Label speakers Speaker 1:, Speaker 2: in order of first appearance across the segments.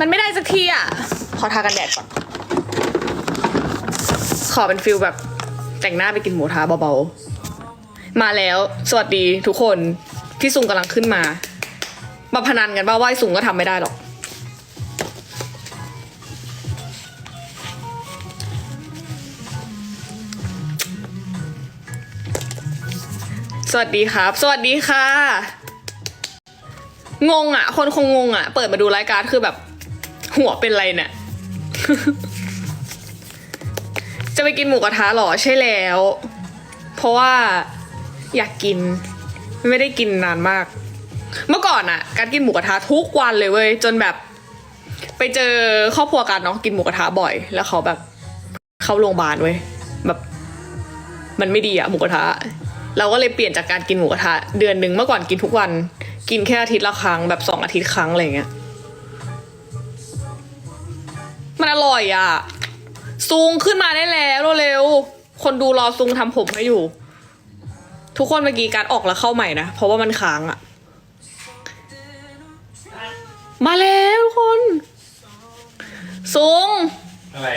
Speaker 1: มันไม่ได้สักทีอะ ขอทากันแดดก่อน ขอเป็นฟิลแบบแต่งหน้าไปกินหมูทะเบาๆ มาแล้ว สวัสดีทุกคน พี่ซุงกำลังขึ้นมา มาพนันกันว่าว่าไอ้ซุงก็ทำไม่ได้หรอก สวัสดีครับ สวัสดีค่ะงงอะ คนคงงงอะ เปิดมาดูรายการคือแบบ หัวเป็นไรเนี่ย จะไปกินหมูกระทะหรอใช่แล้ว เพราะว่าอยากกิน ไม่ได้กินนานมาก เมื่อก่อนอะการกินหมูกระทะทุกวันเลยเว้ยจนแบบ ไปเจอครอบครัวกันเนาะกินหมูกระทะบ่อย แล้วเขาแบบเข้าโรงพยาบาลเว้ยแบบ มันไม่ดีอะหมูกระทะเราก็เลยเปลี่ยนจากการกินหมูกระทะเดือนหนึ่งเมื่อก่อนกินทุกวัน กินแค่อาทิตย์ละครั้งแบบสองอาทิตย์ครั้งอะไรเงี้ย มันอร่อยอะซุงขึ้นมาได้แล้วเร็วๆคนดูรอซุงทำผมให้อยู่ ทุกคนเมื่อกี้การออกแล้วเข้าใหม่นะ เพราะว่ามันค้างอะมาแล้วทุกคน ซุง
Speaker 2: อะไร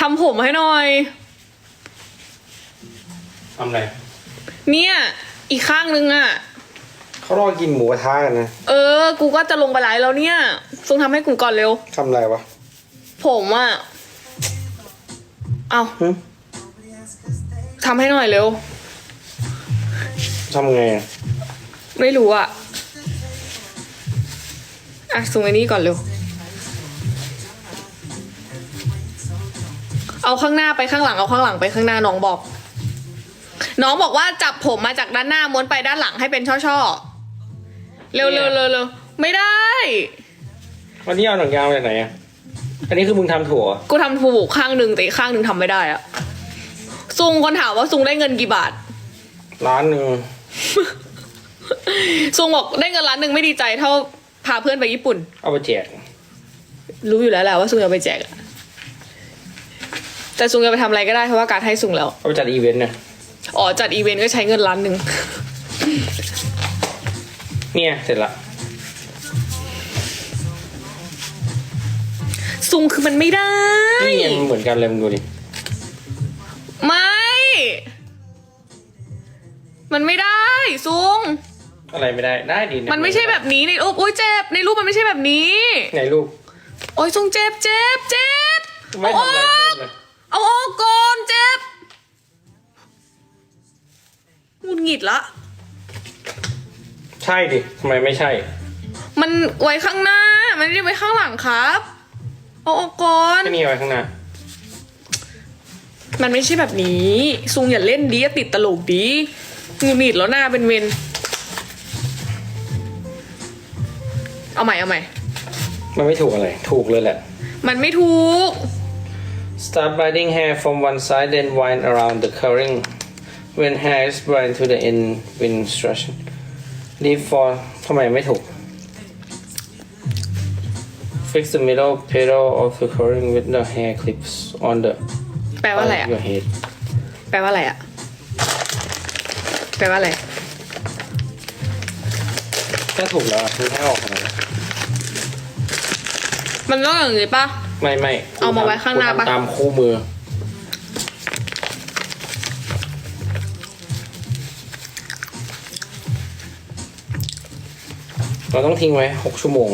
Speaker 1: ทำผมให้หน่อย
Speaker 2: ทำอะไร
Speaker 1: เนี่ย อีกข้างนึงอะ
Speaker 2: เขารอกินหมูกระทะกันนะ
Speaker 1: เออ กูก็จะลงไปไลฟ์แล้วเนี่ยซุงทำให้กูก่อนเร็ว
Speaker 2: ทำอะไรวะ
Speaker 1: ผมอะเอา
Speaker 2: หึ
Speaker 1: ทำให้หน่อยเร็ว
Speaker 2: ทำไงอะ
Speaker 1: ไม่รู้อะอะซุงไอ้นี่ก่อนเร็ว เอาข้างหน้าไปข้างหลัง เอาข้างหลังไปข้างหน้าน้องบอก น้องบอกว่าจับผมมาจากด้านหน้าม้วนไปด้านหลังให้เป็นช่อๆ เร็วเร็วเร็วเร็วไม่ได้
Speaker 2: วันนี้เอาหนังยางมาจากไหนอะ อันนี้คือมึงทำถั่ว
Speaker 1: กูทำถูกข้างหนึ่งแต่อีกข้างหนึ่งทำไม่ได้อะซุงคนถามว่าซุงได้เงินกี่บาท
Speaker 2: ร้านหนึ่ง
Speaker 1: ซุงบอกได้เงินล้านหนึ่งไม่ดีใจเท่าพาเพื่อนไปญี่ปุ่น
Speaker 2: เอาไปแจก
Speaker 1: รู้อยู่แล้วแหละว่าซุงจะเอาไปแจกอะแต่ซุงจะไปทำอะไรก็ได้เพราะว่าการดให้ซุงแล้ว
Speaker 2: เอาไปจัดอีเวนต์เนี่ย
Speaker 1: อ๋อจัดอีเวนต์ก็ใช้เงินล้านหนึ่ง
Speaker 2: เนี่ยเสร็จละ
Speaker 1: ซุงคือมันไม่ได้
Speaker 2: นี่ไงมันเหมือนกันเลยมึงดูดิ
Speaker 1: ไม่ มันไม่ได้ซุง
Speaker 2: อะไรไม่ได้ได้ดีะ
Speaker 1: มันไม่ใช่แบบนี้ในรูปโอ้ยเจ็บในรูปมันไม่ใช่แบบนี้
Speaker 2: ไหนลูก
Speaker 1: โอ้ยซุงเจ็บเจ็บเจ็บ
Speaker 2: ไม่
Speaker 1: เอาอ
Speaker 2: ทำอะไร
Speaker 1: อก
Speaker 2: เลย
Speaker 1: เอาออกก่อนเจ็บหงุดหงิดละ
Speaker 2: ใช่ดิทำไมไม่ใช่
Speaker 1: มันไว้ข้างหน้า มันไม่ได้ไว้ข้างหลังครับ เอาออกก่อน
Speaker 2: แค่นี้ไว้ข้างหน้า
Speaker 1: มันไม่ใช่แบบนี้ซุงอย่าเล่นดีอย่าติดตลกดีหงุดหงิดแล้วหน้าเป็นเวนเอาใหม่เอาใหม่
Speaker 2: มันไม่ถูกอะไร ถูกเลยแหละ
Speaker 1: มันไม่ถูก
Speaker 2: Start biting hair from one side, then wind around the curling. When hair is bind to the end, with instruction. Leave for ทำไมไม่ถูก Fix the middle pedal of the curling with the hair clips on the
Speaker 1: แปลว่าอะไรอะ
Speaker 2: your head.
Speaker 1: แปลว่าอะไรอะ แปลว่าอะไร
Speaker 2: ถ้าถูกแล้วคุณให้ออกทำไม
Speaker 1: มันต้องอย่างนี้ปะ
Speaker 2: ไม่ไม่
Speaker 1: เอามาไว้ข้างหน้าปะ
Speaker 2: คุณทำตามคู่มือ เราต้องทิ้งไว้หกชั่วโมง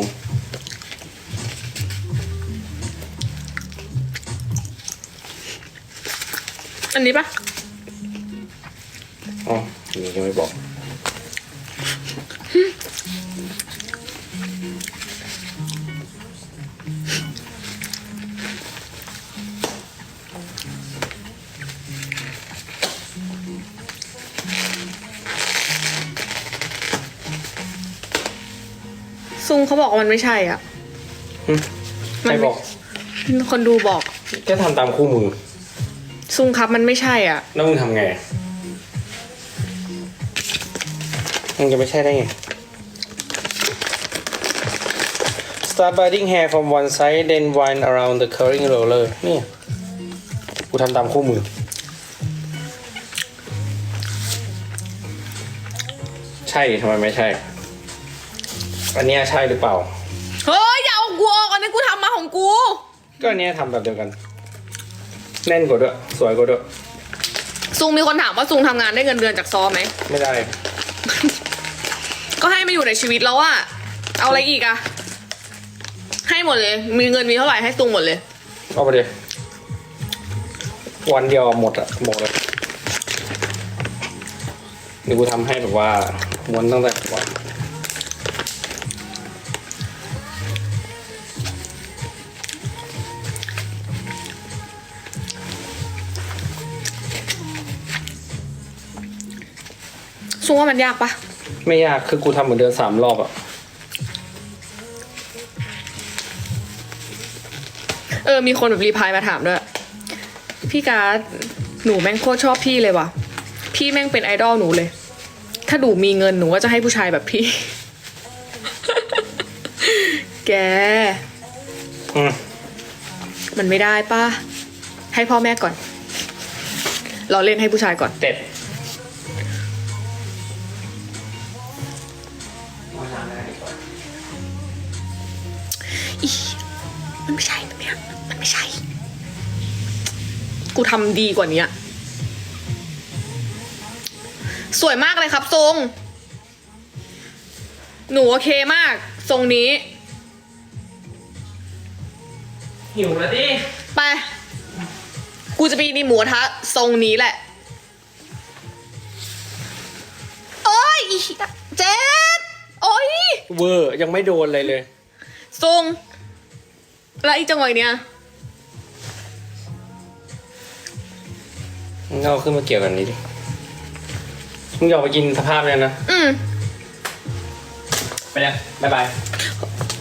Speaker 1: อันนี้ปะ
Speaker 2: อ๋ออย่างนี้ยังไม่บอก
Speaker 1: ซุงเขาบอกว่ามันไม่ใช่อะ
Speaker 2: หึ
Speaker 1: มั
Speaker 2: ใคร
Speaker 1: นไม่
Speaker 2: บอก
Speaker 1: คนดูบอก
Speaker 2: แค่ทำตามคู่มือ
Speaker 1: ซุงครับมันไม่ใช่อะ
Speaker 2: แล้วมึงทำไงมึงจะไม่ใช่ได้ไง Start biting hair from one side then wind around the curling roller เนี่ยกูทำตามคู่มือ ใช่ทำไมไม่ใช่ อันเนี้ยใช่หรือเปล่า
Speaker 1: เฮ้ยอย่าเอากูออกอันนี้กูทำมาของกู
Speaker 2: ก็อันเนี้ยทำแบบเดียวกัน แน่นกว่าด้วย สวยกว่าด้วย
Speaker 1: ซุงมีคนถามว่าซุงทำงานได้เงินเดือนจากซอไหม
Speaker 2: ไม่ได้
Speaker 1: ก็ให้มาอยู่ในชีวิตแล้วอะเอาอะไรอีกอะให้หมดเลย มีเงินมีเท่าไหร่ให้ซุงหมดเลย
Speaker 2: เอาไปดิวันเดียวหมดอะหมดเลยเดี๋ยวกูทำให้แบบว่าม้วนตั้งแต่วัน
Speaker 1: ซุงว่ามันยากปะ
Speaker 2: ไม่ยากคือกูทำเหมือนเดิมสามรอบอะ
Speaker 1: เออ มีคนแบบรีพลายมาถามด้วย พี่การ์ดหนูแม่งโคตรชอบพี่เลยว่ะ พี่แม่งเป็นไอดอลหนูเลย ถ้าหนูมีเงินหนูก็จะให้ผู้ชายแบบพี่ แก
Speaker 2: อืม
Speaker 1: มันไม่ได้ป้าให้พ่อแม่ก่อน เราเล่นให้ผู้ชายก่อน
Speaker 2: เต็ด
Speaker 1: กูทำดีกว่านี้สวยมากเลยครับทรง หนูโอเคมาก ทรงนี้
Speaker 2: หิวแล้วดิ
Speaker 1: ไป กูจะไปกินหมูกระทะทรงนี้แหละ โอ้ยอีเจ็บโอ้ย
Speaker 2: เวอร์ยังไม่โดนเลยเลย
Speaker 1: ทรง แล้วอีจังหวะเนี้ย
Speaker 2: มึงเอาขึ้นมาเกี่ยวกันนี้ดิมึงอยากไปกินสภาพเนี่ยนะ
Speaker 1: อืม
Speaker 2: ไปแล้วบ๊ายบาย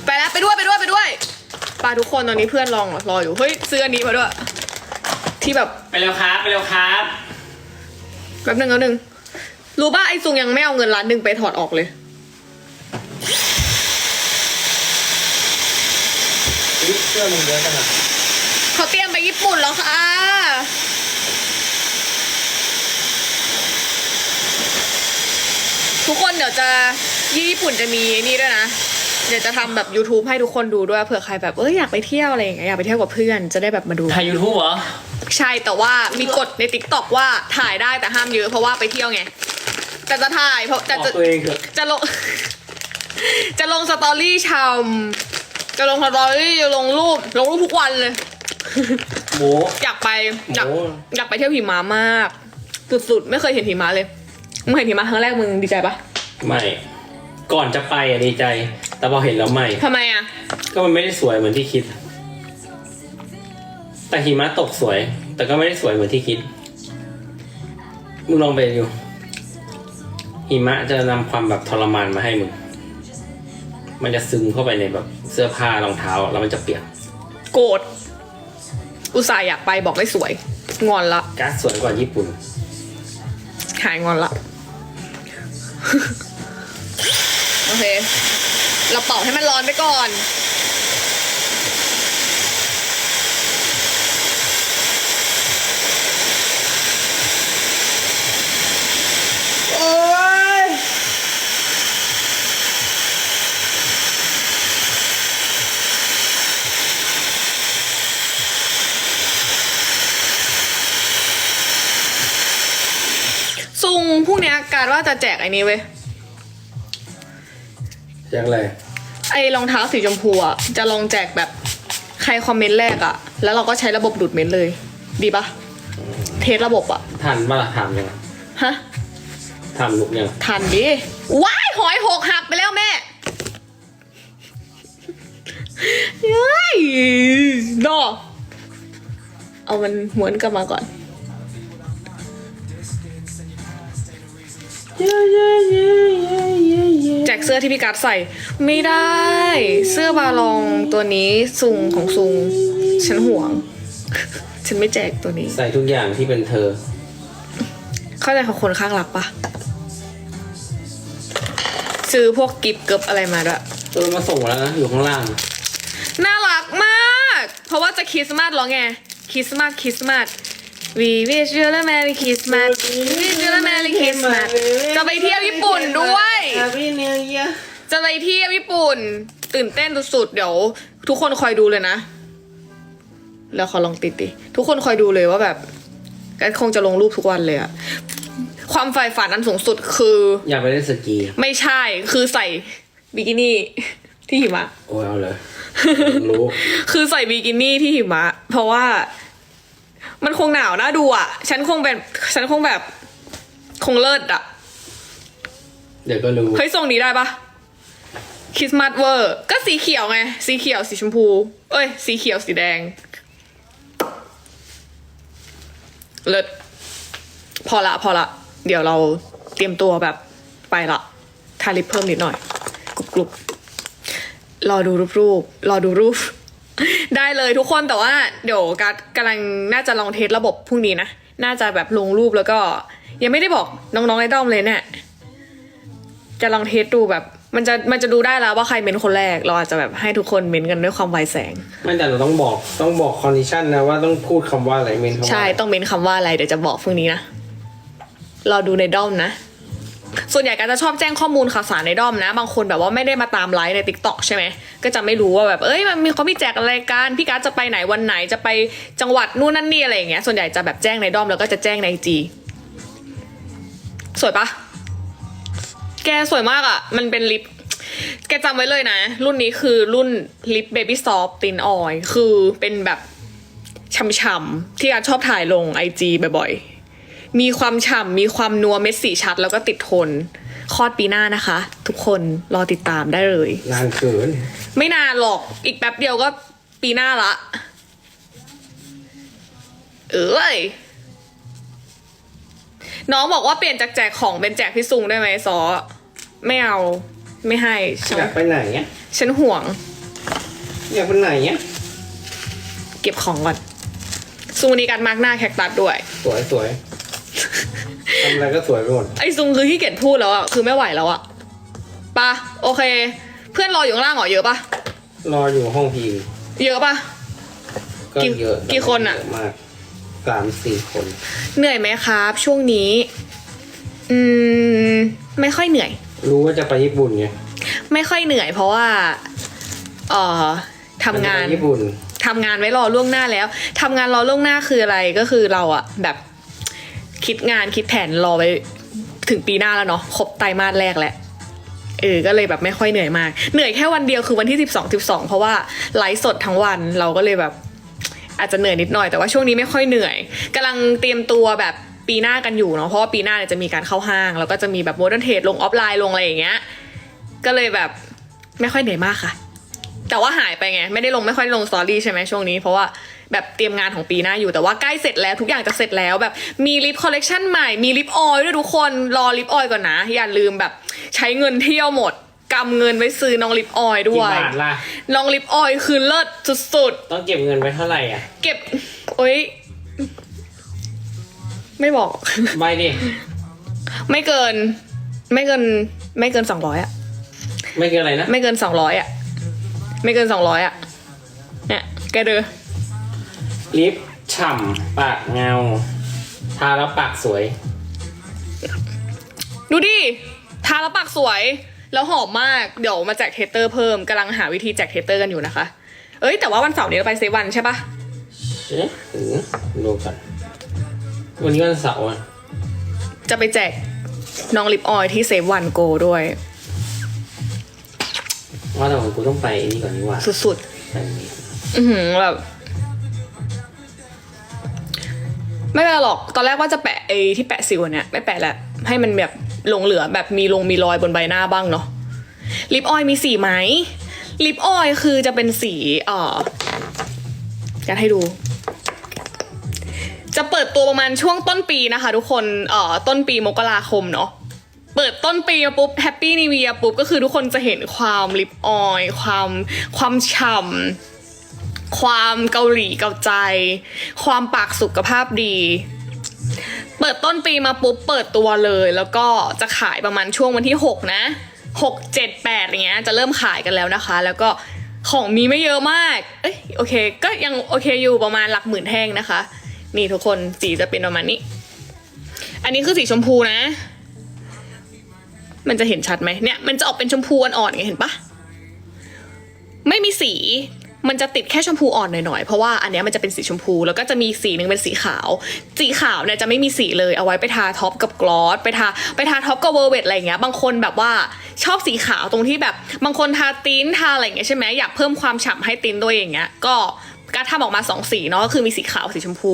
Speaker 1: ไปแล้วไปด้วยไปด้วยไปด้วยปาทุกคนตอนนี้เพื่อนรองรออยู่ เฮ้ยซื้ออันนี้มาด้วย ที่แบบ
Speaker 2: ไปแล้วครับ ไปแล้วครับ
Speaker 1: แป๊บหนึงแป๊บหนึงรู้ป่ะไอ้ซุงยังไม่เอาเงินล้านหนึ่งไปถอดออกเลย
Speaker 2: เสื้อมึงเยอะจังอะ
Speaker 1: เขาเตรียมไปญี่ปุ่นแล้วค่ะ ทุกคนเดี๋ยวจะญี่ปุ่นจะมีนี่ด้วยนะ เดี๋ยวจะทำแบบ YouTube ให้ทุกคนดูด้วยเผื่อใครแบบเอ้ยอยากไปเที่ยวอะไรอย่างเงี้ยอยากไปเที่ยวกับเพื่อนจะได้แบบมาดู
Speaker 2: ถ่ายยูทูบเหรอ
Speaker 1: ใช่แต่ว่ามีกฎใน t ิ k t o k ว่าถ่ายได้แต่ห้ามเยอะเพราะว่าไปเที่ยวไง แต่จะถ่ายเพราะแต่
Speaker 2: บอก
Speaker 1: จะ
Speaker 2: ตัวเองเถอะ
Speaker 1: จะลง จะลงสตอรี่ชำจะลงสตอรี่จะลงรูป ลงรูปทุกวันเลย
Speaker 2: หมู
Speaker 1: อยากไป อยาก
Speaker 2: โอ้
Speaker 1: อยากไปเที่ยวหิมะมาก สุดๆ ไม่เคยเห็นหิมะเลย มึงเห็นหิมะครั้งแรกมึงดีใจปะ
Speaker 2: ไม่ก่อนจะไปอะดีใจ แต่พอเห็นแล้วไม่
Speaker 1: ทำไมอะ
Speaker 2: ก็มันไม่ได้สวยเหมือนที่คิด แต่หิมะตกสวย แต่ก็ไม่ได้สวยเหมือนที่คิดมึงลองไปดูหิมะจะนำความแบบทรมานมาให้มึง มันจะซึมเข้าไปในแบบเสื้อผ้ารองเท้าแล้วมันจะเปียก
Speaker 1: โกรธอุตส่าห์อยากไปบอกไม่สวย งอนละ
Speaker 2: ก๊าซสวยกว่าญี่ปุ่น
Speaker 1: หายงอนละ โอเค เราเป่าให้มันร้อนไปก่อน โอ้ย ซุงพรุ่งเนี้ย การว่าจะแจกไอ้นี้เว้ย
Speaker 2: แจ็คอะไร
Speaker 1: ไอ้รองเท้าสีชมพูอะจะลองแจกแบบใครคอมเมนต์แรกอะ แล้วเราก็ใช้ระบบดูดเมนต์เลย ดีปะเทสระบบอะ
Speaker 2: ทันมาละถามยัง
Speaker 1: ฮะ
Speaker 2: ถามลุกยัง
Speaker 1: ทันดิว้ายหอยหกหักไปแล้วแม่เฮ้ยดอเอามันหวนกลับมาก่อน แจกเสื้อที่พี่กัดใส่ ไม่ได้ เสื้อบาลองตัวนี้ซุงของซุง ฉันห่วง ฉันไม่แจกตัวนี้
Speaker 2: ใส่ทุกอย่างที่เป็นเธอ
Speaker 1: เข้าใจของคนข้างรักปะซื้อพวกกิฟต์เกิบอะไรมาด้วย
Speaker 2: ตัวมาส่งแล้วนะอยู่ข้างล่าง
Speaker 1: น่ารักมาก เพราะว่าจะคริสต์มาสแล้วไงคริสต์มาสคริสต์มาส We wish you a Merry Christmas We wish you a Merry Christmas จะไปเที่ยวญี่ปุ่นด้วย
Speaker 2: Happy New Year
Speaker 1: จะไปเที่ยวญี่ปุ่น ตื่นเต้นสุดๆเดี๋ยว ทุกคนคอยดูเลยนะ แล้วขอลองติดดิทุกคนคอยดูเลยว่าแบบกันคงจะลงรูปทุกวันเลยอะความใฝ่ฝันอันสูงสุดคือ
Speaker 2: อยากไปเล่นสกี
Speaker 1: ไม่ใช่คือใส่บิกินี่ที่หิมะ
Speaker 2: โอ้ยเอาเลยรู้
Speaker 1: คือใส่บิกินี่ที่หิมะ เพราะว่า มันคงหนาวน่าดูอะ ฉันคงเป็นฉันคงแบบ คงเลิศอะ
Speaker 2: เดี๋ยวก็รู้
Speaker 1: เฮ้ยทรงนี้ได้ปะคริสต์มาสเวอร์ก็สีเขียวไง สีเขียวสีชมพู เอ้ย สีเขียวสีแดง เลิศพอละพอละ เดี๋ยวเราเตรียมตัวแบบไปละทาลิปเพิ่มนิดหน่อยกรุบกรุบรอดูรูปรูปรอดูรูป ได้เลยทุกคนแต่ว่าเดี๋ยวกัดกำลังน่าจะลองเทสระบบพรุ่งนี้นะ น่าจะแบบลงรูปแล้วก็ ยังไม่ได้บอกน้องๆไอดอมเลยเนี่ยจะลองเทสดูแบบมันจะมันจะดูได้แล้วว่าใครเม้นคนแรก เราอาจจะแบบให้ทุกคนเม้นกันด้วยความไวแสง
Speaker 2: ไม่แต่เราต้องบอกต้องบอกคอนดิชันนะว่าต้องพูดคำว่าอะไรเมนคำว่า
Speaker 1: ใช่
Speaker 2: อะไร
Speaker 1: ต้องเม้นคำว่าอะไรเดี๋ยวจะบอกพรุ่งนี้นะรอดูในด้อมนะ ส่วนใหญ่ก็จะชอบแจ้งข้อมูลข่าวสารในด้อมนะ บางคนแบบว่าไม่ได้มาตามไลฟ์ใน t ิ k t o k ใช่ไหมก็จะไม่รู้ว่าแบบเอ้ยมันมีเขามีแจกอะไรกันพี่การจะไปไหนวันไหนจะไปจังหวัดนู่นนั่นนี่อะไรอย่างเงี้ยส่วนใหญ่จะแบบแจ้งในด้อมแล้วก็จะแจ้งในจีสวยปะแกสวยมากอะ่ะ มันเป็นลิป แกจำไว้เลยนะ รุ่นนี้คือรุ่นลิปเบบี้ซอฟตินออยคือเป็นแบบช่ำๆที่อารชอบถ่ายลงไอจีบ่อยๆ มีความฉ่ำมีความนัวเม็ดสีชัด แล้วก็ติดทน คลอดปีหน้านะคะ ทุกคนรอติดตามได้เลย
Speaker 2: นานเกิน
Speaker 1: ไม่นานหรอกอีกแป๊บเดียวก็ปีหน้าละ เอ้ย น้องบอกว่าเปลี่ยนจากแจกของเป็นแจกพี่ซุงได้ไหมซอ ไม่เอา ไม่ให้ฉัน
Speaker 2: อยากไปไหนอะ
Speaker 1: ฉันห่วง
Speaker 2: อยากไปไหนอะ
Speaker 1: เก็บของก่อนซุงวันนี้การมาร์กหน้าแคคตัสด้วย
Speaker 2: สวยสวย ทำอะไรก็สวยไปหมด
Speaker 1: ไอซุงคือที่เกียจพูดแล้วอะคือไม่ไหวแล้วอะปะโอเค เพื่อนรออยู่ข้างล่างเหรอเยอะปะ
Speaker 2: รออยู่ห้องพี
Speaker 1: เยอะปะ
Speaker 2: ก็
Speaker 1: กี่
Speaker 2: เยอะ
Speaker 1: กี่คนอะ
Speaker 2: เยมากสามสี่คน
Speaker 1: เหนื่อยไหมครับ ช่วงนี้ อืม ไม่ค่อยเหนื่อย
Speaker 2: รู้ว่าจะไปญี่ปุ่นไง
Speaker 1: ไม่ค่อยเหนื่อยเพราะว่าเอ่อทำงาน
Speaker 2: จะไปญี่ปุ่น
Speaker 1: ทำงานไว้รอล่วงหน้าแล้ว ทำงานรอล่วงหน้าคืออะไรก็คือเราอะแบบ คิดงานคิดแผนรอไว้ถึงปีหน้าแล้วเนาะครบไตรมาสแรกแหล้วเออก็เลยแบบไม่ค่อยเหนื่อยมาก เหนื่อยแค่วันเดียวคือวันที่สิบสองสิบสองเพราะว่าไลฟ์สดทั้งวันเราก็เลยแบบ อาจจะเหนื่อยนิดหน่อยแต่ว่าช่วงนี้ไม่ค่อยเหนื่อยกำลังเตรียมตัวแบบปีหน้ากันอยู่เนาะเพราะว่าปีหน้าเนี่ยจะมีการเข้าห้าง แล้วก็จะมีแบบโมเดิร์นเทรดลงออฟไลน์ลงอะไรอย่างเงี้ยก็เลยแบบไม่ค่อยเหนื่อยมากค่ะ แต่ว่าหายไปไง ไม่ได้ลงไม่ค่อยได้ลงสตอรี่ใช่ไหมช่วงนี้ เพราะว่าแบบเตรียมงานของปีหน้าอยู่แต่ว่าใกล้เสร็จแล้วทุกอย่างจะเสร็จแล้วแบบมีลิปคอลเลกชันใหม่มีลิปออยล์ด้วยทุกคนรอลิปออยล์ก่อนนะ อย่าลืมแบบใช้เงินเที่ยวหมดกำเงินไว้ซื้อน้องลิปออยล์ด้
Speaker 2: กี่
Speaker 1: วย
Speaker 2: บาทล่ะ
Speaker 1: น้องลิปออยล์คือเลิศสุด
Speaker 2: ต้องเก็บเงินไว้เท่าไหร่อะ
Speaker 1: ๆ เก็บโอ๊ยไม่บอก
Speaker 2: ใบดิ
Speaker 1: ไม่เกิน ไม่เกิน ไม่เกินสองร้อยอะ
Speaker 2: ไม่เกินอะไรนะ
Speaker 1: ไม่เกินสองร้อยอะ ไม่เกินสองร้อยอะเนี่ย แกเด้อ
Speaker 2: ลิปฉ่ำปากเงา ทาแล้วปากสวย
Speaker 1: ดูดิ ทาแล้วปากสวย แล้วหอมมาก เดี๋ยวมาแจกเทสเตอร์เพิ่มกำลังหาวิธีแจกเทสเตอร์กันอยู่นะคะ เอ้ย แต่ว่าวันเสาร์นี้เราไปเซวันใช่ปะ
Speaker 2: เอ๊ะถึงดูกันวันนี้วันเสาร์อะ
Speaker 1: จะไปแจกน้องลิปออยล์ที่เซวันโกด้วย
Speaker 2: ว่าแต่ว่ากูต้องไปนี่ก่อนนี่ว่า
Speaker 1: สุด
Speaker 2: ไปนี่
Speaker 1: ๆ อือหือแบบ ไม่เป็นไรหรอก ตอนแรกว่าจะแปะไอ้ที่แปะสิวอันเนี่ยไม่แปะแหละให้มันแบบหลงเหลือแบบมีลงมีรอยบนใบหน้าบ้างเนาะ ลิปออยล์มีสีไหม ลิปออยล์คือจะเป็นสีเอ่อกันให้ดู จะเปิดตัวประมาณช่วงต้นปีนะคะ ทุกคน เอ่อ ต้นปีมกราคมเนาะ เปิดต้นปีมาปุ๊บแฮปปี้นิว e ย r ปุ๊บก็คือทุกคนจะเห็นความลิปออยความความฉ่ำความเกาหลีเกาใจ ความปากสุขภาพดี เปิดต้นปีมาปุ๊บเปิดตัวเลย แล้วก็จะขายประมาณช่วงวันที่ 6 นะ 6 7 8อย่างเงี้ยจะเริ่มขายกันแล้วนะคะ แล้วก็ของมีไม่เยอะมาก เอ้ยโอเค ก็ยังโอเคอยู่ประมาณหลักหมื่นแท่งนะคะ นี่ทุกคนสีจะเป็นประมาณนี้ อันนี้คือสีชมพูนะ มันจะเห็นชัดไหมเนี่ย มันจะออกเป็นชมพูอ่อนๆอย่างเห็นปะไม่มีสีมันจะติดแค่ชมพูอ่อนหน่อยๆ เพราะว่าอันเนี้ยมันจะเป็นสีชมพู แล้วก็จะมีสีหนึ่งเป็นสีขาว สีขาวเนี่ยจะไม่มีสีเลย เอาไว้ไปทาท็อปกับกลอส ไปทาไปทาท็อปกับเวอร์เวทอะไรเงี้ย บางคนแบบว่าชอบสีขาวตรงที่แบบ บางคนทาตีนทาอะไรเงี้ยใช่ไหมอยากเพิ่มความฉ่ำให้ตีนตัวเอย่างเงี้ย ก็การทำออกมาสองสีเนาะก็คือมีสีขาวสีชมพู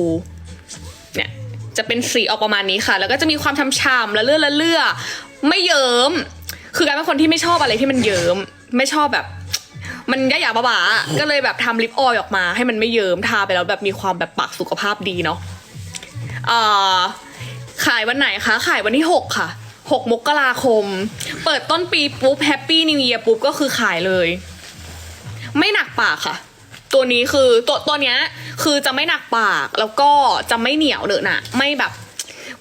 Speaker 1: จะเป็นสีออกประมาณนี้ค่ะ แล้วก็จะมีความช่ำๆและเลื่อละเลื่อไม่เยิ้ม คือการเป็นคนที่ไม่ชอบอะไรที่มันเยิ้ม ไม่ชอบแบบ มันยะหยาบ้าๆอะก็เลยแบบทำลิปออยล์ออกมาให้มันไม่เยิ้มทาไปแล้วแบบมีความแบบปากสุขภาพดีเนาะอ่าขายวันไหนคะ ขายวันที่ 6 ค่ะ 6 มกราคม เปิดต้นปีปุ๊บแฮปปี้นิว e ย r ปุ๊บก็คือขายเลย ไม่หนักปากค่ะ ตัวนี้คือตัวตัวเนี้ยคือจะไม่หนักปากแล้วก็จะไม่เหนียวเนอะนะไม่แบบ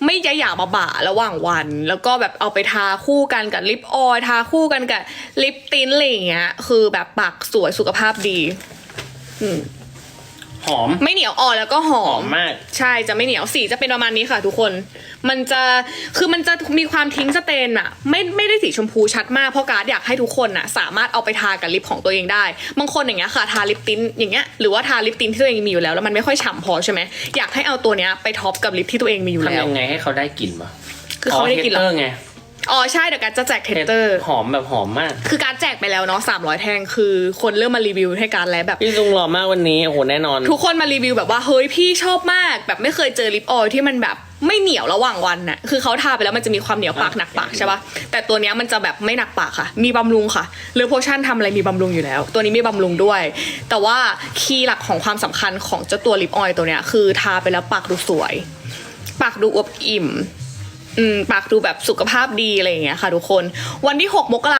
Speaker 1: ไม่ยะหยาบาๆระหว่างวัน แล้วก็แบบเอาไปทาคู่กันกับลิปออยล์ทาคู่กันกับลิปติ้นอะไรอย่างเงี้ย คือแบบปากสวยสุขภาพดี อืม
Speaker 2: หอม
Speaker 1: ไม่เหนียวอ่อนแล้วก็หอ
Speaker 2: หอ
Speaker 1: ม
Speaker 2: มมาก
Speaker 1: ใช่จะไม่เหนียวสีจะเป็นประมาณนี้ค่ะทุกคน มันจะคือมันจะมีความทิ้งสเตนอะไม่ไม่ได้สีชมพูชัดมากเพราะการ์ดอยากให้ทุกคนอะสามารถเอาไปทากับลิปของตัวเองได้ บางคนอย่างเงี้ยค่ะทาลิปติ้นอย่างเงี้ยหรือว่าทาลิปติ้นที่ตัวเองมีอยู่แล้วแล้วมันไม่ค่อยฉ่ำพอใช่ไหมอยากให้เอาตัวเนี้ยไปท็อปกับลิปที่ตัวเองมีอยู่แล้
Speaker 2: ทำ
Speaker 1: ว
Speaker 2: ยังไงให้เขาได้กลิ่นวะ
Speaker 1: คือเขาไม่ได้กลิ่นหรอ
Speaker 2: เทสเตอร์ไง
Speaker 1: อ๋อใช่เดี๋ยวการจะแจกเทสเตอร์
Speaker 2: หอมแบบหอมมาก
Speaker 1: คือการแจกไปแล้วเนาะ300แท่งคือคนเริ่มมารีวิวให้การแล้วแบบ
Speaker 2: พี่ซุงหล่อมากวันนี้โอ้โหแน่นอน
Speaker 1: ทุกคนมารีวิวแบบว่าเฮ้ยพี่ชอบมาก แบบไม่เคยเจอลิปออยล์ที่มันแบบไม่เหนียวระหว่างวันน่ะ คือเขาทาไปแล้วมันจะมีความเหนียวปากหนักปากใช่ปะแต่ตัวเนี้ยมันจะแบบไม่หนักปากค่ะ มีบำรุงค่ะหรือโพชั่นทำอะไรมีบำรุงอยู่แล้ว ตัวนี้มีบำรุงด้วย แต่ว่าคีย์หลักของความสำคัญของเจ้าตัวลิปออยล์ตัวเนี้ยคือทาไปแล้วปากดูสวย ปากดูอวบอิ่ม อืมปากดูแบบสุขภาพดีอะไรอย่างเงี้ยค่ะทุกคน วันที่6มกรา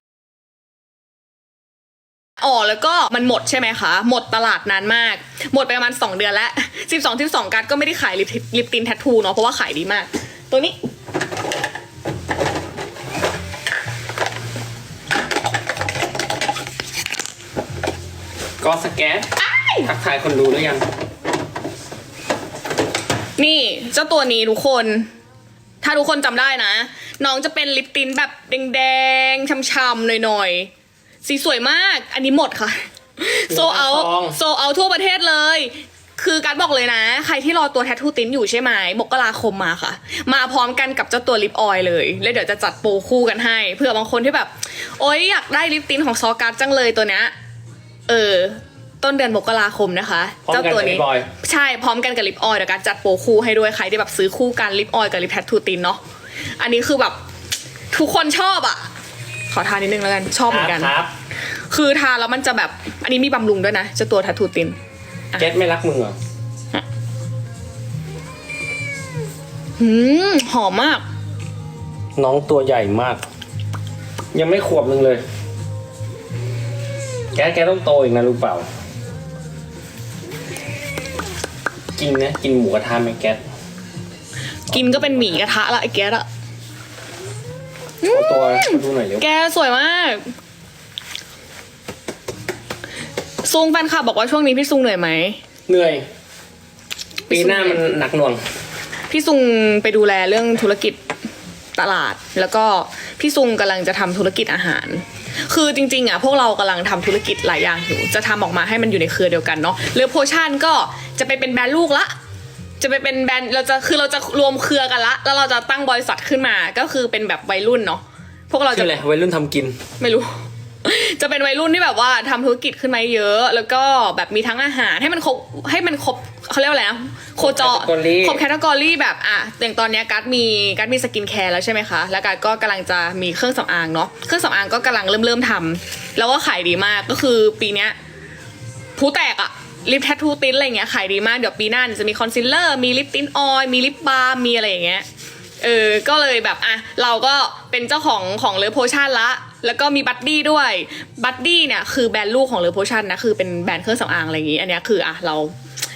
Speaker 1: อ๋อแล้วก็มันหมดใช่ไหมคะ หมดตลาดนานมาก หมดไปประมาณ 2 เดือนแล้ว 12 12 การ์ดก็ไม่ได้ขายลิปลิปตินแทททูเนาะเพราะว่าขายดีมาก ตัวนี้
Speaker 2: ก็สแกนทักทายคนดูหรือยัง
Speaker 1: นี่เจ้าตัวนี้ทุกคน ถ้าทุกคนจำได้นะ น้องจะเป็นลิปตินแบบแดงๆช่ำๆหน่อยๆ สีสวยมาก อันนี้หมดค่ะ โซเอา
Speaker 2: ซอง
Speaker 1: โซเอาทั่วประเทศเลย คือการบอกเลยนะ ใครที่รอตัวแทททูตินอยู่ใช่ไหมมกราคมมาค่ะ มาพร้อมกันกับเจ้าตัวลิปออยล์เลย แล้วเดี๋ยวจะจัดโปรคู่กันให้เผื่อบางคนที่แบบ โอ๊ยอยากได้ลิปตินของซอการ์ดจังเลยตัวเนี้ย เออ ต้นเดือนมกราคมนะคะ
Speaker 2: พร้อมกัน
Speaker 1: เจ้าตัวนี้
Speaker 2: กับลิปออยล์
Speaker 1: ใช่พร้อมกันกับลิปออยล์เดี๋ยวการจัดโปรคู่ให้ด้วยใครที่แบบซื้อคู่กันลิปออยล์กับลิปแทททูตินเนาะอันนี้คือแบบ ทุกคนชอบอะ ขอทานนิดนึงแล้วกันชอบเหมือนกัน
Speaker 2: ครับ
Speaker 1: คือทานแล้วมันจะแบบอันนี้มีบำรุงด้วยนะเจะตัวแทททูติน
Speaker 2: เกตไม่รักมึงเหรอ
Speaker 1: หืมหอมมาก
Speaker 2: น้องตัวใหญ่มาก ยังไม่ขวบนึงเลย แกแกต้องโตอีกนะรู้เปล่า กินนะกินหมูกระทะไหมแกส
Speaker 1: กินก็เป็นหมี่กระทะละไอ้แก๊สอะ
Speaker 2: เอาตัวมาดูหน่อยเร็ว
Speaker 1: แกสวยมากซุงแฟนคลับบอกว่าช่วงนี้พี่ซุงเหนื่อยไหม
Speaker 2: เหนื่อย ปีหน้ามันหนักหน่วง
Speaker 1: พี่ซุงไปดูแลเรื่องธุรกิจตลาด แล้วก็พี่ซุงกำลังจะทำธุรกิจอาหาร คือจริงๆอะพวกเรากำลังทำธุรกิจหลายอย่างอยู่ จะทำออกมาให้มันอยู่ในเครือเดียวกันเนาะเรือโพชั่นก็จะไปเป็นแบรนด์ลูกละจะไปเป็นแบรนด์เราจะคือเราจะรวมเครือกันละ แล้วเราจะตั้งบริษัทขึ้นมาก็คือเป็นแบบวัยรุ่นเนาะพวกเรา
Speaker 2: ชื่
Speaker 1: จะ
Speaker 2: ออะไรวัยรุ่นทำกิน
Speaker 1: ไม่รู้ จะเป็นวัยรุ่นที่แบบว่าทำธุรกิจขึ้นมาเยอะ แล้วก็แบบมีทั้งอาหารให้มันครบให้มันครบเขาเรียกว่าอะไรนะโคจร
Speaker 2: Category
Speaker 1: ครบแคตตากรีแบบอะอย่างตอนเนี้ยกัดมีกัดมีสกินแคร์แล้วใช่ไหมคะ แล้วกัดก็กำลังจะมีเครื่องสำอางเนาะเครื่องสำอางก็กำลังเริ่มเริ่มทำแล้วก็ขายดีมากก็คือปีเนี้ยผู้แตกอะลิปแทททูตินอะไรเงี้ยขายดีมากเดี๋ยวปีหน้าเนี่ยจะมีคอนซีลเลอร์มีลิปติ้นออยล์มีลิปบาล์มมีอะไรอย่างเงี้ยเออก็เลยแบบอะเราก็เป็นเจ้าของของเลอโพชั่นละ แล้วก็มีบัดดี้ด้วยบัดดี้เนี่ยคือแบรนด์ลูกของเลอโพชั่นนะคือเป็นแบรนด์เครื่องสำอางอะไรอย่างงี้ อันเนี้ยคืออะเรา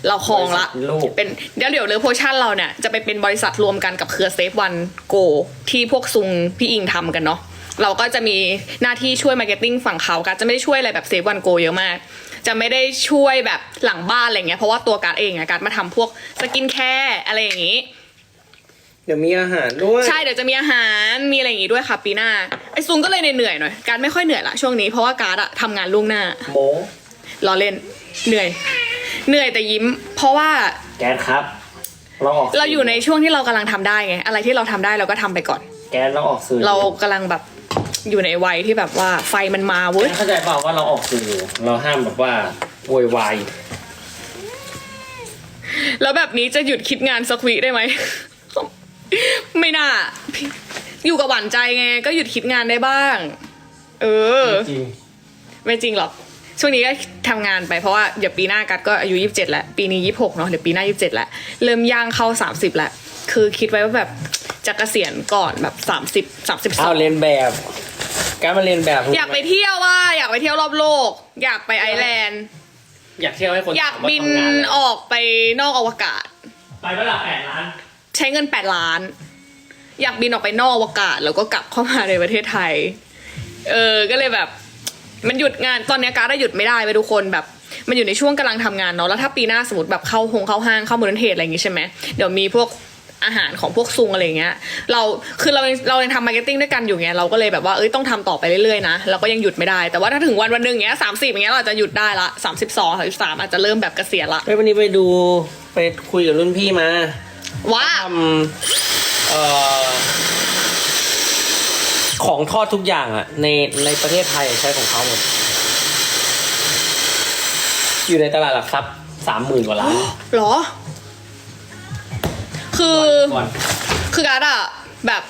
Speaker 1: เราครองละ
Speaker 2: บริษัทลูก
Speaker 1: เป็นเดี๋ยวเดี๋ยวเลอโพชั่นเราเนี่ยจะไปเป็นบริษัทรวมกันกับเครือเซฟวันโกที่พวกซุงพี่อิงทำกันเนาะเราก็จะมีหน้าที่ช่วยมาร์เก็ตติ้งฝั่งเขาการดจะไม่ได้ช่วยอะไรแบบเซฟวันโกเยอะมาก จะไม่ได้ช่วยแบบหลังบ้านอะไรเงี้ยเพราะว่าตัวการดเองอะการดมาทำพวกสกินแคร์อะไรอย่างงี้
Speaker 2: เดี๋ยวมีอาหารด้วย
Speaker 1: ใช่เดี๋ยวจะมีอาหารมีอะไรอย่างงี้ด้วยค่ะปีหน้าไอซุงก็เลยเหนื่อยหน่อยการไม่ค่อยเหนื่อยละช่วงนี้เพราะว่าการดอะทำงานล่วงหน้า
Speaker 2: โม
Speaker 1: ลอเล่นเหนื่อย เหนื่อยแต่ยิ้ม เพราะว่า
Speaker 2: แก๊สครับเราออก
Speaker 1: เราอยู่ในช่วงที่เรากำลังทำได้ไงอะไรที่เราทำได้เราก็ทำไปก่อน
Speaker 2: แก๊สเราออกสื่อ
Speaker 1: เรากำลังแบบอยู่ในวัยที่แบบว่าไฟมันมาเว้ย
Speaker 2: เข้าใจเปล่าว่าเราออกสื่อเราห้ามแบบว่าโวยวาย
Speaker 1: แล้วแบบนี้จะหยุดคิดงานสักวิได้ไหม ไม่น่า อยู่กับหวานใจไง ก็หยุดคิดงานได้บ้าง เออไม่
Speaker 2: จริง
Speaker 1: ไม่จริงหรอก ช่วงนี้ก็ทำงานไปเพราะว่าเดี๋ยวปีหน้ากัดก็อายุยี่สิบเจ็ดแล้ว ปีนี้ยี่สิบหกเนาะเดี๋ยวปีหน้ายี่สิบเจ็ดแล้ว เริ่มย่างเข้าสามสิบแล้ว คือคิดไว้ว่าแบบจะเกษียณก่อนแบบสามสิบสามสิบสอ
Speaker 2: เอา
Speaker 1: ง
Speaker 2: เรียนแบบ การมาเรียนแบบ
Speaker 1: อยากไปเที่ยวว่า อยากไปเที่ยวรอบโลก อยากไปไอร์แลนด์
Speaker 2: อยากเที่ยวให้คน
Speaker 1: อยากบิน
Speaker 2: อ
Speaker 1: อกไปนอกอวกาศ
Speaker 2: ไปเวลาแปดล้าน
Speaker 1: ใช้เงินแปดล้าน อยากบินออกไปนอกอวกาศ แล้วก็กลับเข้ามาในประเทศไทย เออ ก็เลยแบบ มันหยุดงานตอนนี้การได้หยุดไม่ได้ไปทุกคนแบบ มันอยู่ในช่วงกำลังทำงานเนาะแล้วถ้าปีหน้าสมมติแบบเข้าหงเข้าห้างเข้ามูลนิธิอะไรอย่างงี้ใช่ไหมเดี๋ยวมีพวกอาหารของพวกซุงอะไรเงี้ย เราคือเราเรายังทำมาร์เก็ตติ้งด้วยกันอยู่เงี้ยเราก็เลยแบบว่าเอ้ยต้องทำต่อไปเรื่อยๆนะเราก็ยังหยุดไม่ได้แต่ว่าถ้าถึงวันวันหนึ่งเงี้ยสามสี่เงี้ยเราจะหยุดได้ละสามสิบสองสามอาจจะเริ่มแบบเกษียณละ
Speaker 2: ไปวันนี้ไปดูไปคุยกับรุ่นพี่มา
Speaker 1: ว้า
Speaker 2: ออของทอดทุกอย่างอะ ในในประเทศไทยใช้ของเขาหมด อยู่ในตลาดหลักทรัพย์สามหมื่นกว่าล้าน
Speaker 1: หรอ คือคือการ์ดอะแบบ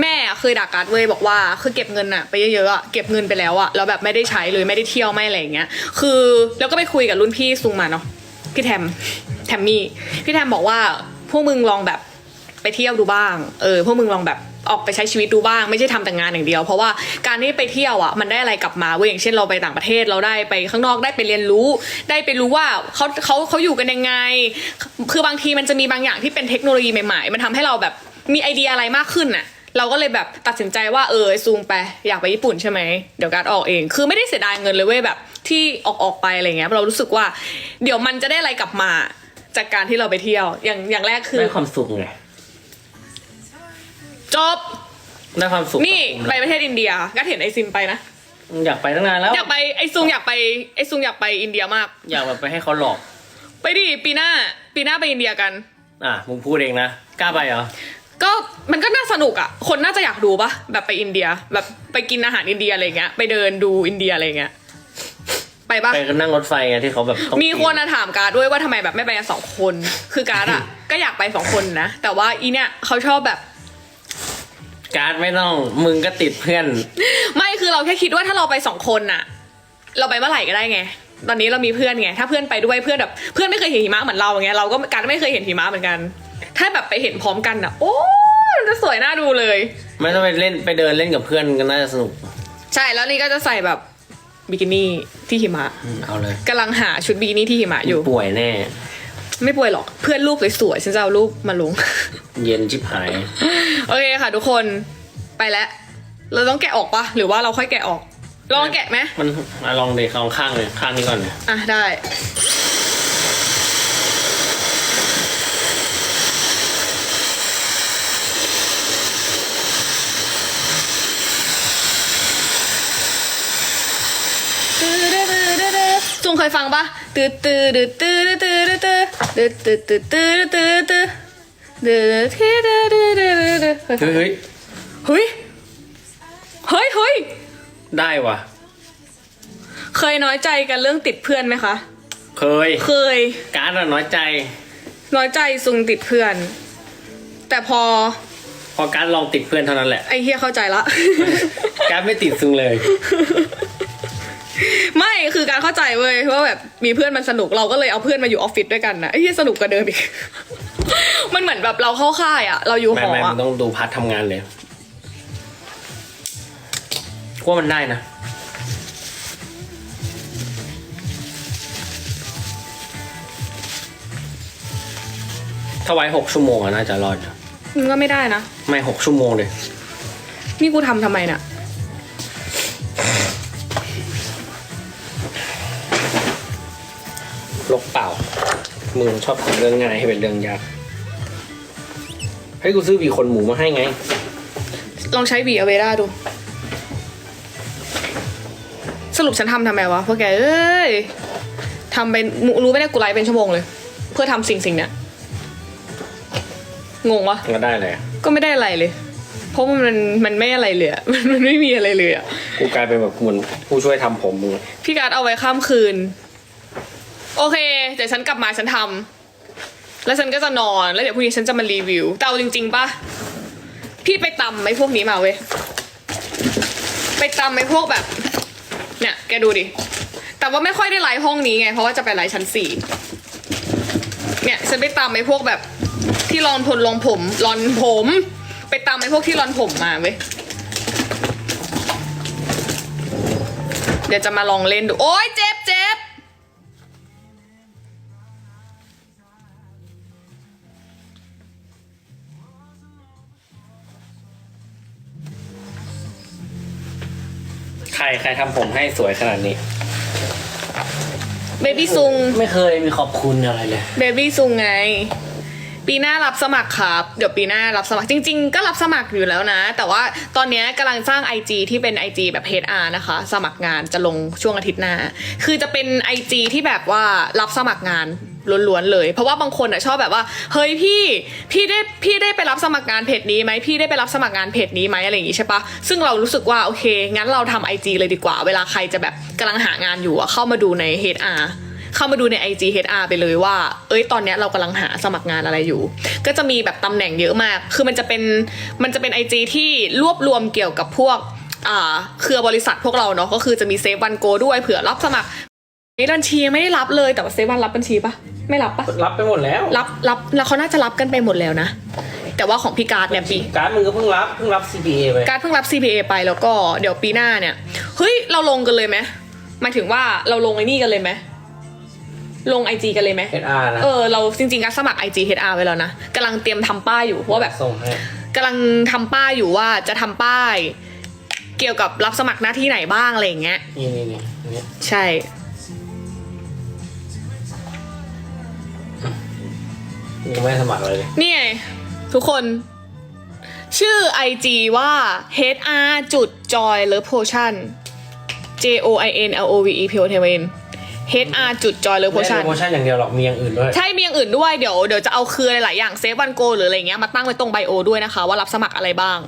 Speaker 1: แม่เคยด่าการ์ดเว้ยบอกว่า คือเก็บเงินอะไปเยอะๆอะเก็บเงินไปแล้วอะแล้วแบบไม่ได้ใช้เลยไม่ได้เที่ยวไม่อะไรอย่างเงี้ย คือแล้วก็ไปคุยกับรุ่นพี่ซุงมาเนาะพี่แทมแทมมี่พี่แทมบอกว่า พวกมึงลองแบบไปเที่ยวดูบ้าง เออ พวกมึงลองแบบออกไปใช้ชีวิตดูบ้างไม่ใช่ทำแต่งานอย่างเดียว เพราะว่าการที่ไปเที่ยวอะมันได้อะไรกลับมาเว้ยอย่างเช่นเราไปต่างประเทศเราได้ไปข้างนอกได้ไปเรียนรู้ ได้ไปรู้ว่าเขาเขาเขาอยู่กันยังไง คือบางทีมันจะมีบางอย่างที่เป็นเทคโนโลยีใหม่ๆ มันทำให้เราแบบมีไอเดียอะไรมากขึ้นน่ะเราก็เลยแบบตัดสินใจว่าเออซูงไปอยากไปญี่ปุ่นใช่ไหมเดี๋ยวการออกเอง คือไม่ได้เสียดายเงินเลยเว้ยแบบที่ออกออกไปอะไรเงี้ยเรารู้สึกว่า เดี๋ยวมันจะได้อะไรกลับมา จากการที่เราไปเที่ยว อย่างอย่างแรกคือ
Speaker 2: ได้ความสุขไง
Speaker 1: จบ
Speaker 2: ได้ความสุข
Speaker 1: นี่ไปประเทศอินเดียก็เห็นไอซิมไปนะ
Speaker 2: อยากไปตั้งนานแล้ว
Speaker 1: อยากไปไอซุงอยากไปไอซุงอยากไปอินเดียมาก
Speaker 2: อยากแบบไปให้เขาหลอก
Speaker 1: ไปดิปีหน้าปีหน้าไปอินเดียกัน
Speaker 2: อะมึงพูดเองนะกล้าไปเหรอ
Speaker 1: ก็มันก็น่าสนุกอะคนน่าจะอยากดูปะแบบไปอินเดีย แบบไปกินอาหารอินเดียอะไรเงี้ยไปเดินดูอินเดียอะไรเงี้ย ไปปะ
Speaker 2: ไปนั่งรถไฟไงที่เขาแบบต้อง
Speaker 1: มีคนอะถามการ์ดด้วยว่าทำไมแบบไม่ไปกันสองคน คือการ์ดอะก็อยากไปสองคนนะ แต่ว่าอีเนี่ยเขาชอบแบบ
Speaker 2: การ์ดไม่ต้องมึงก็ติดเพื่อน
Speaker 1: ไม่คือเราแค่คิดว่าถ้าเราไปสองคนอะ เราไปเมื่อไหร่ก็ได้ไง ตอนนี้เรามีเพื่อนไง ถ้าเพื่อนไปด้วยเพื่อนแบบเพื่อนไม่เคยเห็นหิมะเหมือนเราไงเราก็การไม่เคยเห็นหิมะเหมือนกัน ถ้าแบบไปเห็นพร้อมกันอะ โอ้มันจะสวยน่าดูเลย
Speaker 2: ไม่ต้องไปเล่นไปเดินเล่นกับเพื่อนก็น่าจะสนุก
Speaker 1: ใช่แล้วนี่ก็จะใส่แบบ บิกินี่ที่หิมะ
Speaker 2: เอาเลย
Speaker 1: กำลังหาชุดบิกินี่ที่หิมะอยู่
Speaker 2: ป่วยแน่
Speaker 1: ไม่ป่วยหรอก เพื่อนรูปสวยๆฉันจะเอารูปมาลง
Speaker 2: เย็นชิบหาย
Speaker 1: โอเคค่ะ ทุกคนไปแล้ว เราต้องแกะออกปะหรือว่าเราค่อยแกะออก ลองแกะไหม
Speaker 2: มันลองเลยลองข้างเลยข้างนี้ก่อนเลย
Speaker 1: อะได้ งเคยฟังปะตื้ตื้ตื้ตื้ตื้ตื้ตื้ตื้ตื้ตื้อตื้อเฮ้ยเฮ้ยเฮ้ยเฮ้ยเฮ้ย
Speaker 2: ได้วะ
Speaker 1: เคยน้อยใจกันเรื่องติดเพื่อนไหมคะ
Speaker 2: เคย
Speaker 1: เคย
Speaker 2: การะน้อยใจ
Speaker 1: น้อยใจซุงติดเพื่อน แต่พอ
Speaker 2: พอการลองติดเพื่อนเท่านั้นแหละ
Speaker 1: ไอ้เฮียเข้าใจละ
Speaker 2: การไม่ติดซุงเลย
Speaker 1: ไม่คือการเข้าใจเว้ยว่าแบบมีเพื่อนมันสนุกเราก็เลยเอาเพื่อนมาอยู่ออฟฟิศด้วยกันนะไอ้ที่สนุกกว่าเดิมอีก มันเหมือนแบบเราเข้าค่ายอะเราอยู่ห
Speaker 2: ไม่
Speaker 1: อ
Speaker 2: ไม่มั
Speaker 1: อะ
Speaker 2: นต้องดูพาร์ททำงานเลยกว่ามันได้นะ ถ้าไว้หกชั่วโมงอะน่าจะรอดอยู่
Speaker 1: มันก็ไม่ได้นะ
Speaker 2: ไม่หกชั่วโมงเลย
Speaker 1: นี่กูทำทำไมน่ะ
Speaker 2: ลกเปล่า มึงชอบทำเรื่องง่ายให้เป็นเรื่องยากให้กูซื้อหวีขนหมูมาให้ไง
Speaker 1: ลองใช้บีอเวด้าดู สรุปฉันทำทำไมวะพวกแกเอ้ยทำเป็นรู้ไหมเนี่ยกูไลฟ์เป็นชั่วโมงเลย เพื่อทำสิ่งสิ่งเนี้ยงงวะ
Speaker 2: ก็ได้เลย
Speaker 1: ก็ไม่ได้อะไรเลย เพราะมันมันไม่อะไรเลยอะมันมันไม่มีอะไรเลยอะ
Speaker 2: กูกลายเป็นแบบเหมือนผู้ช่วยทำผมมึง
Speaker 1: พี่การดเอาไว้ข้ามคืน โอเคเดี๋ยวฉันกลับมาฉันทำแล้วฉันก็จะนอนแล้วเดี๋ยวพรุ่งนี้ฉันจะมารีวิวแต่เอาจริงๆปะพี่ไปตำไอ้พวกนี้มาเว้ยไปตำไอ้พวกแบบ เนี่ยแกดูดิแต่ว่าไม่ค่อยได้ไลฟ์ห้องนี้ไง เพราะว่าจะไปไลฟ์ชั้นสี่เนี่ยฉันไปตำไอ้พวกแบบที่รอนผลรองผมรอนผม ไปตำไอ้พวกที่รอนผมมาเว้ยเดี๋ยวจะมาลองเล่นดู โอ๊ยเจ็บเจ็บ
Speaker 2: รใครทำผมให้สวยขนาดนี้
Speaker 1: เบบี้ซุง
Speaker 2: ไม่เคยมีขอบคุณอะไรเลย
Speaker 1: เบบี้ซุงไง ปีหน้ารับสมัครครับ เดี๋ยวปีหน้ารับสมัครจริง ๆ ก็รับสมัครอยู่แล้วนะ แต่ว่าตอนเนี้ยกำลังสร้าง IG ที่เป็น IG แบบ HR นะคะ สมัครงานจะลงช่วงอาทิตย์หน้า คือจะเป็น IG ที่แบบว่ารับสมัครงาน ล้วนๆเลย เพราะว่าบางคนอะชอบแบบว่าเฮ้ยพี่พี่ได้พี่ได้ไปรับสมัครงานเพจนี้ไหมพี่ได้ไปรับสมัครงานเพจนี้ไหมอะไรอย่างงี้ใช่ปะซึ่งเรารู้สึกว่าโอเค งั้นเราทำ IG เลยดีกว่า เวลาใครจะแบบกำลังหางานอยู่อะเข้ามาดูใน HR เข้ามาดูใน IG HR ไปเลยว่า เอ้ย ตอนเนี้ยเรากำลังหาสมัครงานอะไรอยู่ ก็จะมีแบบตำแหน่งเยอะมาก คือมันจะเป็น มันจะเป็น IG ที่รวบรวมเกี่ยวกับพวก อ่า เครือบริษัทพวกเราเนาะ ก็คือจะมีเซฟวันโกด้วย เผื่อรับสมัคร บัญชีไม่ได้รับเลยแต่ว่าเซฟวันรับบัญชีปะไม่รับปะ
Speaker 2: รับไปหมดแล้ว
Speaker 1: รับรับแล้วเขาน่าจะรับกันไปหมดแล้วนะ แต่ว่าของพี่การ์ดเนี่ยปี
Speaker 2: การ์ดมึงก็เพิ่งรับเพิ่งรับ CPA ไป
Speaker 1: การดเพิ่งรับ CPA ไปแล้วก็เดี๋ยวปีหน้าเนี่ยเฮ้ยเราลงกันเลยไหมหมายถึงว่าเราลงไอ้นี่กันเลยไหมลง IG กันเลยไหม
Speaker 2: HR นะ
Speaker 1: เออเราจริงๆการสมัคร IG HR ไว้แล้วนะกำลังเตรียมทำป้ายอยู่เพราะว่าแบบ
Speaker 2: ส่งให้
Speaker 1: กำลังทำป้ายอยู่ว่าจะทำป้าย เกี่ยวกับรับสมัครหน้าที่ไหนบ้างอะไรอย่างเงี้ย
Speaker 2: นี่นี่นี่นี่
Speaker 1: ใช่
Speaker 2: ยังไม่ได้สมัครเลย
Speaker 1: นี่ไงทุกคน ชื่อ IG ว่า hr จุด joy love potion j o i n l o v e p o t n hr จุด joy love
Speaker 2: ไม่ใช่
Speaker 1: potion
Speaker 2: โปรโมชั่นอย่างเดียวหรอกมีอย่างอื่นด้วย
Speaker 1: ใช่มีอย่างอื่นด้วยเดี๋ยวเดี๋ยวจะเอาเครือหลายๆอย่างเซฟวันโกหรืออะไรเงี้ยมาตั้งไว้ตรงไบโอด้วยนะคะ ว่ารับสมัครอะไรบ้าง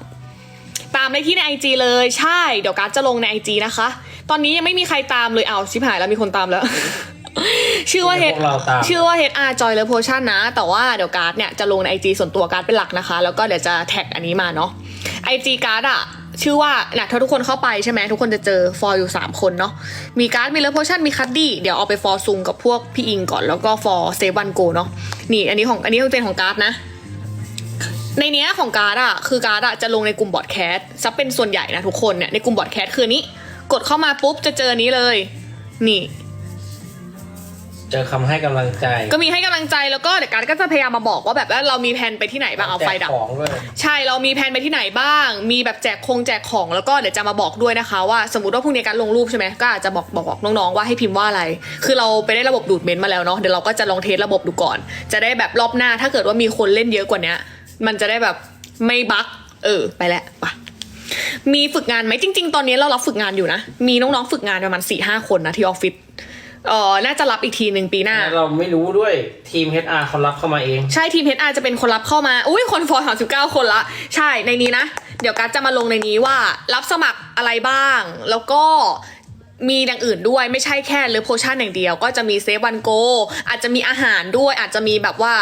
Speaker 1: ตามได้ที่ใน IG เลยใช่ เดี๋ยวการดจะลงใน IG นะคะ ตอนนี้ยังไม่มีใครตามเลยเอาวชิบหายแล้วมีคนตามแล้ว ชื่อว่า
Speaker 2: เดี๋ยวพวกเราตาม
Speaker 1: ชื่อว่า HR Joy และ Potion นะ แต่ว่าเดี๋ยวการ์ดเนี่ยจะลงใน IG ส่วนตัวการ์ดเป็นหลักนะคะ แล้วก็เดี๋ยวจะแท็กอันนี้มาเนาะ IG การ์ดอะชื่อว่าเนี่ยถ้าทุกคนเข้าไปใช่ไหมทุกคนจะเจอฟอร์อยู่ 3 คนเนาะมีการ์ดมีเลโพชั่นมีคัดดี้เดี๋ยวเอาไปฟอร์ซุงกับพวกพี่อิงก่อนแล้วก็ฟอร์เซวันโกเนาะนี่อันนี้ของอันนี้เป็นของการ์ดนะ ในเนี้ยของการ์ดอะคือการ์ดอะจะลงในกลุ่มบอดแคสต์ซับเป็นส่วนใหญ่นะทุกคนเนี่ยในกลุ่มบอดแคสต์คืออนนี้ กดเข้ามาปุ๊บจะเจออนนี้เลย นี่
Speaker 2: เจอคำให้กำลังใจ
Speaker 1: ก็มีให้กำลังใจแล้วก็เดี๋ยวการดก็จะพยายามมาบอกว่าแบบว่าเรามีแผนไปที่ไหนบ้างเอาไฟดับ
Speaker 2: แจกของด้วย
Speaker 1: ใช่เรามีแผนไปที่ไหนบ้าง มีแบบแจกคงแจกของแล้วก็เดี๋ยวจะมาบอกด้วยนะคะว่าสมมติว่าพรุ่งนี้การลงรูปใช่ไหมก็อาจจะบอกบอกบอกน้องๆว่าให้พิมพ์ว่าอะไร คือเราไปได้ระบบดูดเมนต์มาแล้วเนาะเดี๋ยวเราก็จะลองเทสระบบดูก่อน จะได้แบบรอบหน้าถ้าเกิดว่ามีคนเล่นเยอะกว่าเนี้ย มันจะได้แบบไม่บั๊กเออไปแล้วไปมีฝึกงานไหมจริง ๆ ตอนนี้เรารับฝึกงานอยู่นะมีน้องๆฝึกงานประมาณสี่ห้าคนนะที่ออฟฟิศเออน่าจะรับอีกทีหนึ่งปีหน้า
Speaker 2: เราไม่รู้ด้วยทีม HR เขารับเข้ามาเอง
Speaker 1: ใช่ทีม HR จะเป็นคนรับเข้ามา อุ้ยคนฟอร์สามสิบเก้าคนละ ใช่ในนี้นะ เดี๋ยวกัสจะมาลงในนี้ว่ารับสมัครอะไรบ้าง แล้วก็มีอย่างอื่นด้วยไม่ใช่แค่เลอโพชั่นอย่างเดียว ก็จะมีเซฟวันโก อาจจะมีอาหารด้วยอาจจะมีแบบว่า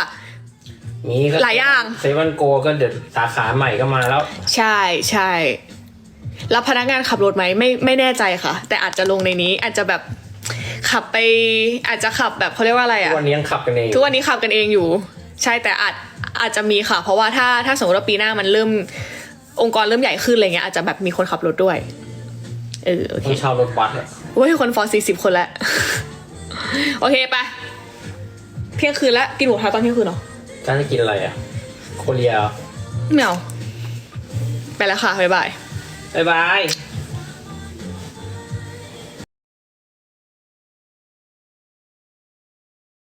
Speaker 2: มีก็
Speaker 1: หลายอย่าง
Speaker 2: เซวันโกก็เดี๋ยวสาขาใหม่ก็มาแล้ว
Speaker 1: ใช่ใช่รับพนักงานขับรถไหมไม่ไม่แน่ใจค่ะ แต่อาจจะลงในนี้อาจจะแบบ ขับไปอาจจะขับแบบเขาเรียกว่าอะไร
Speaker 2: ทุ
Speaker 1: อะ
Speaker 2: กวันนี้ยังขับกันเอง
Speaker 1: ทุกวันนี้ขับกันเองอยู่ ใช่แต่อาจอาจจะมีค่ะ เพราะว่าถ้าถ้าสมมติว่าปีหน้ามันเริ่มองค์กรเริ่มใหญ่ขึ้นอะไรเงี้ยอาจจะแบบมีคนขับรถด้วยเออโอเค
Speaker 2: มีชาวรถบัสอะ
Speaker 1: โอ้ยคนฟอร์สี่สิบคนแล้วโอเคไปเที่ยงคืนแล้วกินหมูกระทะตอนเที่ยงคืนเหรอ
Speaker 2: การจะกินอะไรอะโคเรียเหรอ
Speaker 1: ไม่เอาไปแล้วค่ะบ๊ายบาย
Speaker 2: บ๊ายบาย